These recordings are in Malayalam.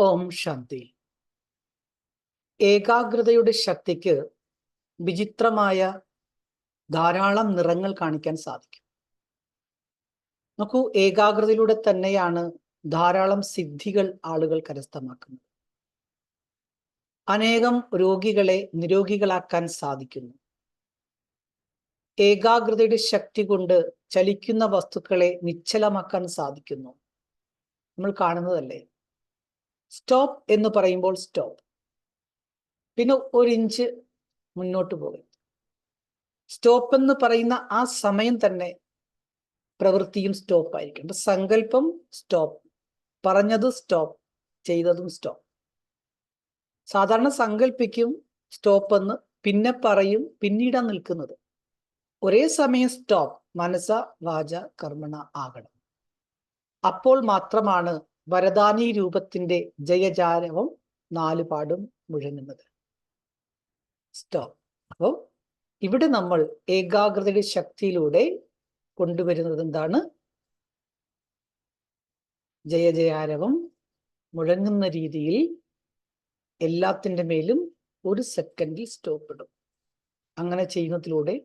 ഓം ശാന്തി. ഏകാഗ്രതയുടെ ശക്തിക്ക് വിചിത്രമായ ധാരാളം നിറങ്ങൾ കാണിക്കാൻ സാധിക്കും. നോക്കൂ ഏകാഗ്രതയിലൂടെ തന്നെയാണ് ധാരാളം സിദ്ധികൾ ആളുകൾ കരസ്ഥമാക്കുന്നത്. അനേകം രോഗികളെ നിരോഗികളാക്കാൻ സാധിക്കുന്നു. ഏകാഗ്രതയുടെ ശക്തി കൊണ്ട് ചലിക്കുന്ന വസ്തുക്കളെ നിശ്ചലമാക്കാൻ സാധിക്കുന്നു. നമ്മൾ കാണുന്നതല്ലേ? സ്റ്റോപ്പ് എന്ന് പറയുമ്പോൾ സ്റ്റോപ്പ്. പിന്നെ ഒരു ഇഞ്ച് മുന്നോട്ട് പോകും. സ്റ്റോപ്പ് എന്ന് പറയുന്ന ആ സമയം തന്നെ പ്രവൃത്തിയും സ്റ്റോപ്പ് ആയിരിക്കും. അപ്പൊ സങ്കല്പം സ്റ്റോപ്പ്. പറഞ്ഞത് സ്റ്റോപ്പ് ചെയ്തതും സ്റ്റോപ്പ്. സാധാരണ സങ്കല്പിക്കും സ്റ്റോപ്പ് എന്ന് പിന്നെ പറയും പിന്നീടാ നിൽക്കുന്നത്. ഒരേ സമയം സ്റ്റോപ്പ് മനസ്സ വാച കർമ്മണ ആകണം. അപ്പോൾ മാത്രമാണ് വരദാനി രൂപത്തിന്റെ ജയജാരവം നാലുപാടും മുഴങ്ങുന്നത്. സ്റ്റോപ്പ് അപ്പോൾ ഇവിടെ നമ്മൾ ഏകാഗ്രതയുടെ ശക്തിയിലൂടെ കൊണ്ടുവരുന്നത് എന്താണ്? ജയജയാരവം മുഴങ്ങുന്ന രീതിയിൽ എല്ലാത്തിന്റെ മേലും ഒരു സെക്കൻഡിൽ സ്റ്റോപ്പ് ഇടും. അങ്ങനെ ചെയ്യുന്നതിലൂടെ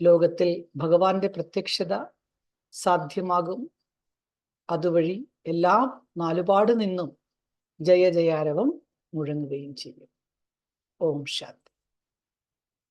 ലോകത്തിൽ ഭഗവാന്റെ പ്രത്യക്ഷത സാധ്യമാകും. അതുവഴി എല്ലാ നാലുപാട് നിന്നും ജയ ജയാരവം മുഴങ്ങുകയും ചെയ്യും. ഓം ശാന്തി.